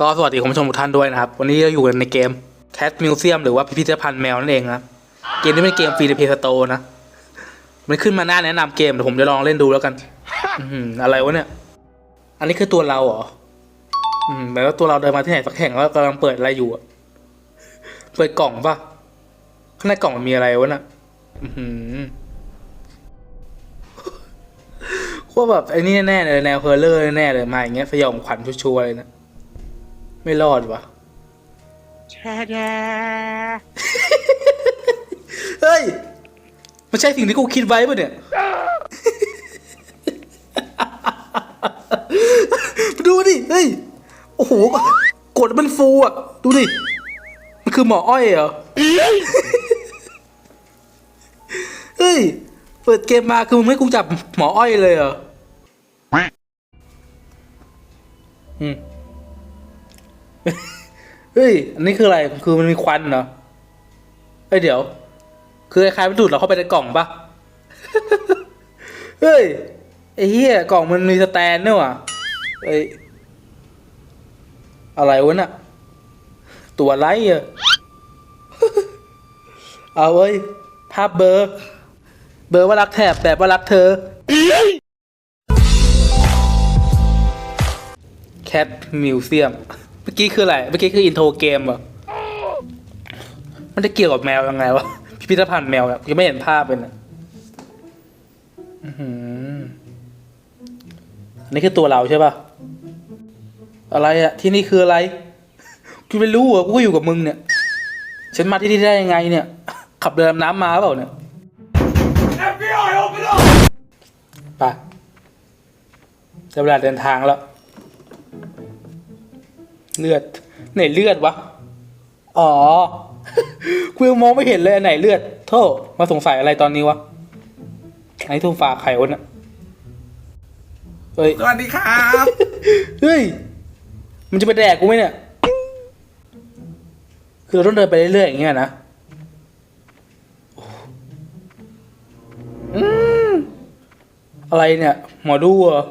ก็สวัสดีคุณผู้ชมทุกท่านด้วยนะครับ วันนี้เราอยู่กันในเกม Cat Museum หรือว่าพิพิธภัณฑ์แมวนั่นเองนะเกมนี้เป็นเกมฟรีในเพย์สโตนะ มันขึ้นมาหน้าแนะนำเกมเดี๋ยวผมจะลองเล่นดูแล้วกัน อือะไรวะเนี่ย อันนี้คือตัวเราเหรอ อืมแล้วตัวเราเดินมาที่ไหนสักแห่งแล้วกำลังเปิดอะไรอยู่อะเปิดกล่องปะข้างในกล่องมันมีอะไรวะน่ะ อือหือว่าแบบไอ้นี่แน่เลยแนวเฮอร์เลอร์แน่เลยมาอย่างเงี้ยสยองขวัญชัวร์เลยนะ ไม่รอดวะแช่แช่เฮ้ย มันใช่สิ่งที่กูคิดไว้ปะเนี่ย ดูดิ เฮ้ย โอ้โห กดมันฟูอะ ดูดิ มันคือหมออ้อยเหรอ เฮ้ย เปิดเกมมาคือมึงไม่ให้กูจับหมออ้อยเลยเหรอ อืม เฮ้ย อันนี้คืออะไร คือมันมีควันเหรอเฮ้ยเดี๋ยว คือคล้ายๆมันดูดเราเข้าไปในกล่องปะเฮ้ย ไอ้เหี้ยกล่องมันมีสแตนเนี่ยว่ะเอ้ย อะไรวะน่ะ ตัวไรอะเอาเว้ย ภาพเบอร์ เบอร์ว่ารักแถบแบบว่ารักเธอ แคทมิวเซียม มื่อกี้คืออะไร เมื่อกี้คืออินโทรเกมเหรอมันจะเกี่ยวกับแมวยังไงวะ พิพิธภัณฑ์แมวอะยังไม่เห็นภาพเลยนะอื้อหืออันนี้คือตัวเราใช่ปะอะไรอะที่นี่คืออะไรกูไม่รู้เหรอะกูก็อยู่กับมึงเนี่ย ฉันมาที่นี่ได้ยังไงเนี่ย ขับเรือดำน้ำมาเปล่าเนี่ย FBI open up ไปจะเวลาเดินทางแล้ว เลือดไหนเลือดวะ อ๋อกูยังมองไม่เห็นเลยอันไหนเลือดโทษมาสงสัยอะไรตอนนี้วะไอ้ทุ่งฝากไข่วะน่ะเฮ้ยสวัสดีครับเฮ้ยมันจะไปแดกกูไหมเนี่ย คือเราต้องเดินไปเรื่อยๆอย่างเงี้ยนะอืมอะไรเนี่ย หมอดูเหรอ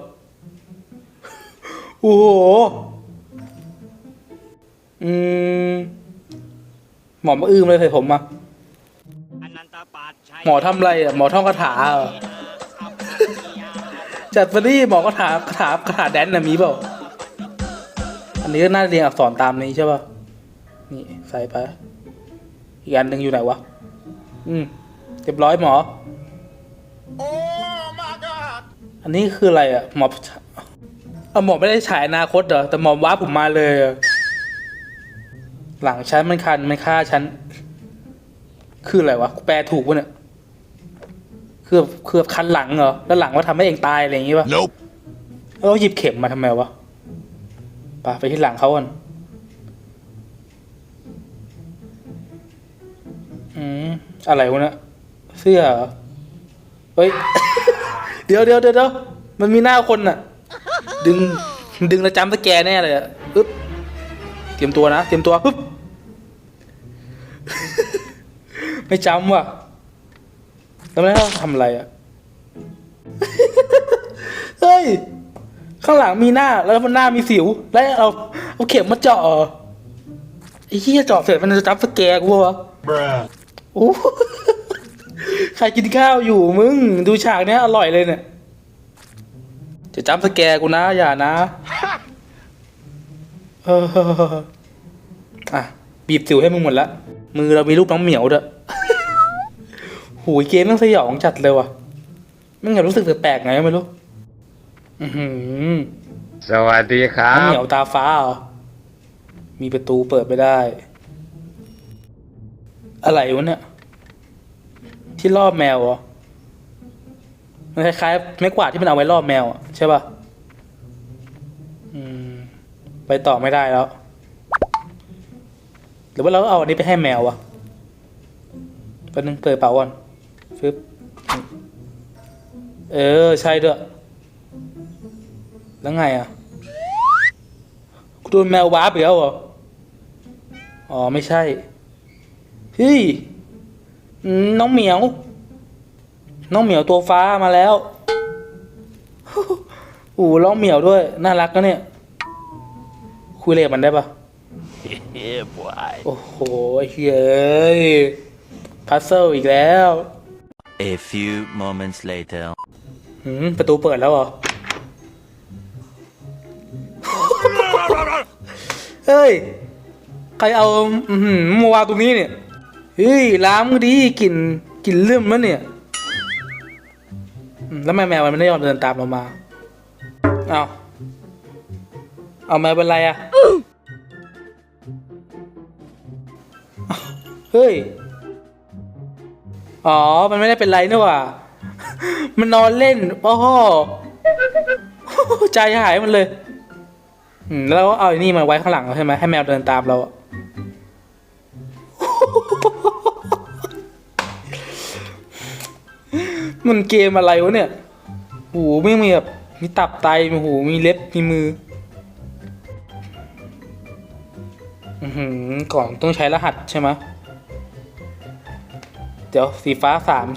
โอ้โห อืม หมอมาอื้มเลยใส่ผมมา อนันตปัจชัยหมอทำอะไรอะหมอท่องคาถาเหรอจัดฟรีหมอคาถาคาถาคาถาแดนน่ะมีเปล่า อันนี้ก็น่าจะเรียนอักษรตามนี้ใช่ป่ะ นี่ใส่ไป อีกอันหนึ่งอยู่ไหนวะ อืมเรียบร้อยหมอ โอ้ my god อันนี้คืออะไรอะ หมอเอาหมอไม่ได้ฉายอนาคตเหรอ แต่หมอว้าผมมาเลยอะ หลังฉันมันคันมันฆ่าฉัน คืออะไรวะกูแปลถูกปะเนี่ยคือคือคันหลังเหรอแล้วหลังว่าทำให้เองตายอะไรอย่างงี้ปะ Nope แล้วหยิบเข็มมาทำไมวะไปไปที่หลังเขาก่อนอืมอะไรวะเนี่ยเสื้อเหรอเฮ้ย เดี๋ยวเดี๋ยวเดี๋ยวเดี๋ยวมันมีหน้าคนน่ะ ดึง ดึงแล้วจำสแกนแน่เลยอะปึ๊บ เตรียมตัวนะ เตรียมตัวปึ๊บ ไม่จำว่ะแล้วไม่ได้ทำอะไรอะ เฮ้ย ข้างหลังมีหน้า แล้วมันหน้ามีสิว แล้วเอาเอาเข็มมาเจาะเหรอไอ้เหี้ยเจาะเสร็จมันจะจับสแกนกูวะ bruh โอ้ใครกินข้าวอยู่มึง ดูฉากเนี้ยอร่อยเลยเนี่ย จะจับสแกร์กูนะ อย่านะเอออะ บีบสิวให้มึงหมดละ มือเรามีรูปน้องเหมียวด้วยหูยเกมแมันสยองจัดเลยว่ะมันแบบรู้สึกแปลกๆไงไม่รู้อือหือสวัสดีครัน้องเหบมียวตาฟ้าเหรอมีประตูเปิดไม่ได้ อะไรวะเนี่ย ที่รอบแมวเหรอมันคล้ายๆไม้กวาดที่มันเอาไว้รอบแมวอะใช่ป่ะ อืม ไปต่อไม่ได้แล้ว หรือว่าเราก็เอาอันนี้ไปให้แมววะแป๊บนึงเปิดเป๋าก่อนฟึบเออ ใช่ด้วยแล้วไงอะกูโดนแมววาร์ปอีกแล้วเหรอ อ๋อ ไม่ใช่ เฮ้ย น้องเหมียว น้องเหมียวตัวฟ้ามาแล้วโอ้โหร้องเหมียวด้วย น่ารักนะเนี่ย คุยเล่นกับมันได้ปะ Yeah, boy. โอ้โหไอ้เฮ้ยพัซเซิลอีกแล้ว A few moments later. หืมประตูเปิดแล้วเหรอ เฮ้ย ใครเอาอือหือมาวางตรงนี้เนี่ย เฮ้ยล้างมือดีกลิ่นกลิ่นเลื่อมแล้วเนี่ยอืมแล้วแมวแมวมันไม่ได้ยอมเดินตามเรามา เอา เอาแมวเป็นไรอะเฮ้ย อ๋อ มันไม่ได้เป็นไรนี่หว่า มันนอนเล่นโอ้โหใจหายมันเลย อืมแล้วเอาไอ้นี่มาไว้ข้างหลังเราใช่ไหมให้แมวเดินตามเราอมันเกมอะไรวะเนี่ย หูไม่มีแบบมีตับไตมีหูมีเล็บ มีมือ อือหือก่อนต้องใช้รหัสใช่ไหมเดี๋ยวสีฟ้าสาม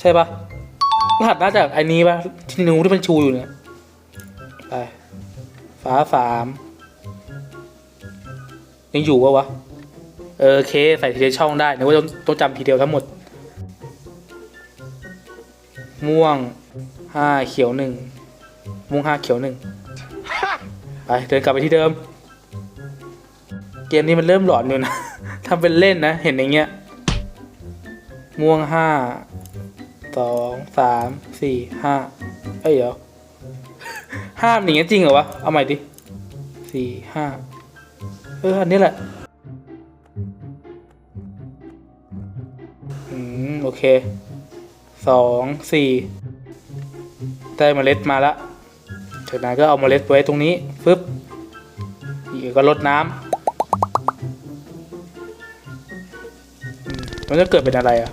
ใช่ปะรหัสน่าจะไอ้นี้ปะที่นิ้วที่เป็นชูอยู่เนี่ยไปฟ้าสามยังอยู่ปะวะเออเคใส่ทีละช่องได้นึกว่าต้องจำทีเดียวทั้งหมด ม่วงห้าเขียวหนึ่งม่วงห้าเขียวหนึ่งไปเดินกลับไปที่เดิม เกมนี้มันเริ่มหลอนอยู่นะ ทำเป็นเล่นนะ เห็นอย่างเงี้ย ม่วงห้า สอง สาม สี่ ห้า เอ้ยเดี๋ยวห้ามอย่างเงี้ยจริงเหรอวะ เอาใหม่ดิ สี่ห้า เออ อันนี้แหละ อืม โอเค สอง สี่ได้เมล็ดมาละ จากนั้นก็เอาเมล็ดไว้ตรงนี้ฟึบอีกก็ลดน้ำ มันจะเกิดเป็นอะไรอะ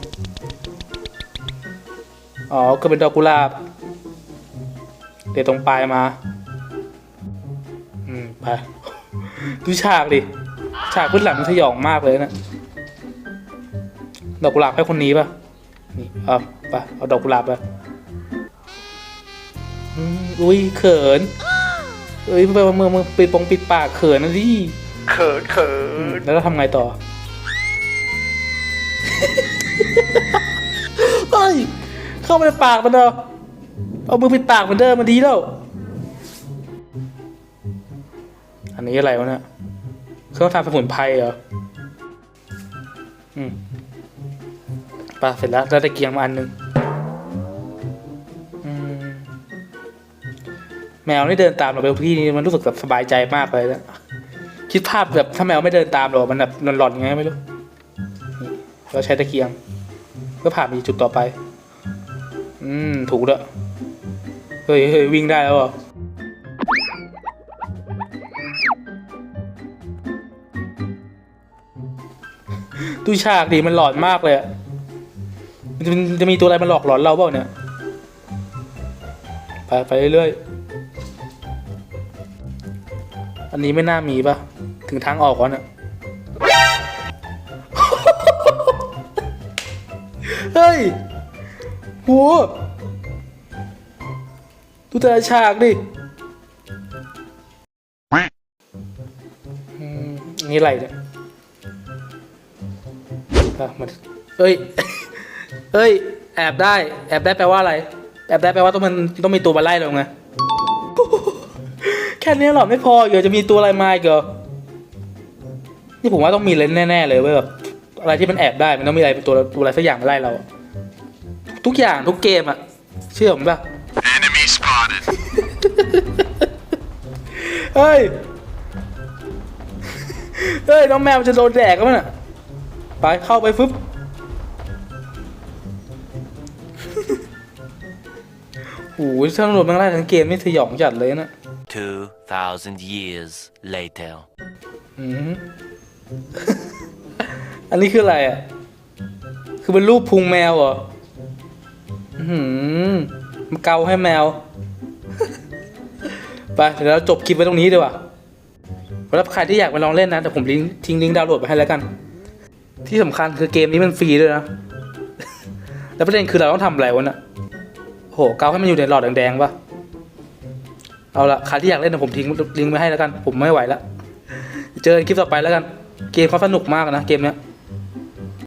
อ๋อก็เป็นดอกกุหลาบ เดี๋ยวตรงปลายมา อืม ไป ดูฉากดิ ฉากพื้นหลังมันสยองมากเลยนะ ดอกกุหลาบให้คนนี้ป่ะ นี่ เอาไป เอาดอกกุหลาบไปอืมอุ้ยเขินเอ้ยไปมาเมืองมึงปิดปงปิดปากเขินนะดิ เขินเขิอืมนแล้วเราทำไงต่อ เฮ้ยเข้าไปในปากมันเนอะเอามือปิดปากมันเดิมมันดีแล้ว อันนี้อะไรวะเนี่ยเครื่องทำสมุนไพรเหรอ อืมปะเสร็จแล้วได้ตะเกียงมาอันหนึงแมวนี่เดินตามเราไปที่นี่มันรู้สึกแบบสบายใจมากเลยนะคิดภาพแบบถ้าแมวไม่เดินตามเรา มันแบบหลอนๆไงไม่รู้ นี่เราใช้ตะเกียง เพื่อผ่านไปจุดต่อไป อืม ถูกแล้วยเฮ้ยเฮ้ยวิ่งได้แล้วเหรอดูฉากดิมันหลอนมากเลยอะมันจะจะมีตัวอะไรมาหลอกหลอนเราเปล่าเนี่ย ไปไปเรื่อยๆ อันนี้ไม่น่ามีปะถึงทางออกก่อนอะ โห ดูแต่ฉากดิอันนี่อะไรเนี่ยอะมันเอ้ย เอ้ย แอบได้ แอบได้แปลว่าอะไร แอบได้แปลว่าต้องมันต้องมีตัวมาไล่เราไง แค่นี้หรอไม่พอเดี๋ยวจะมีตัวอะไรมาอีกเหรอนี่ผมว่าต้องมีเลนแน่ๆเลยเว้ยแบบอะไรที่มันแอบได้มันต้องมีอะไรเป็นตัวตัวอะไรสักอย่างมาไล่เรา ทุกอย่างทุกเกมอะเชื่อผมป่ะ Enemy spotted เฮ้ย เฮ้ย น้องแมวมันจะโดนแดกก็มันอะ ไปเข้าไปฟึบ โอ้โหถ้าตำรวจมันไล่ทั้งเกมนี่สยองจัดเลยนะ 2,000 years later. อืมอันนี้คืออะไรอะ คือเป็นรูปพุงแมวเหรออือ หืมมันเกาให้แมว ไปเดี๋ยวเราจบคลิปไว้ตรงนี้ดีกว่าสำหรับใครที่อยากไปลองเล่นนะแต่ผมลิงก์ทิ้งลิงก์ดาวน์โหลดไปให้แล้วกัน ที่สำคัญคือเกมนี้มันฟรีด้วยนะ แล้วประเด็นคือเราต้องทำอะไรวะน่ะโหเกาให้มันอยู่ในหลอดแดงๆปะเอาละใครที่อยากเล่นนะผมทิ้งลิงก์ไว้ให้แล้วกัน ผมไม่ไหวแล้วเจอกันคลิปต่อไปแล้วกัน เกมเขาสนุกมากนะเกมเนี้ย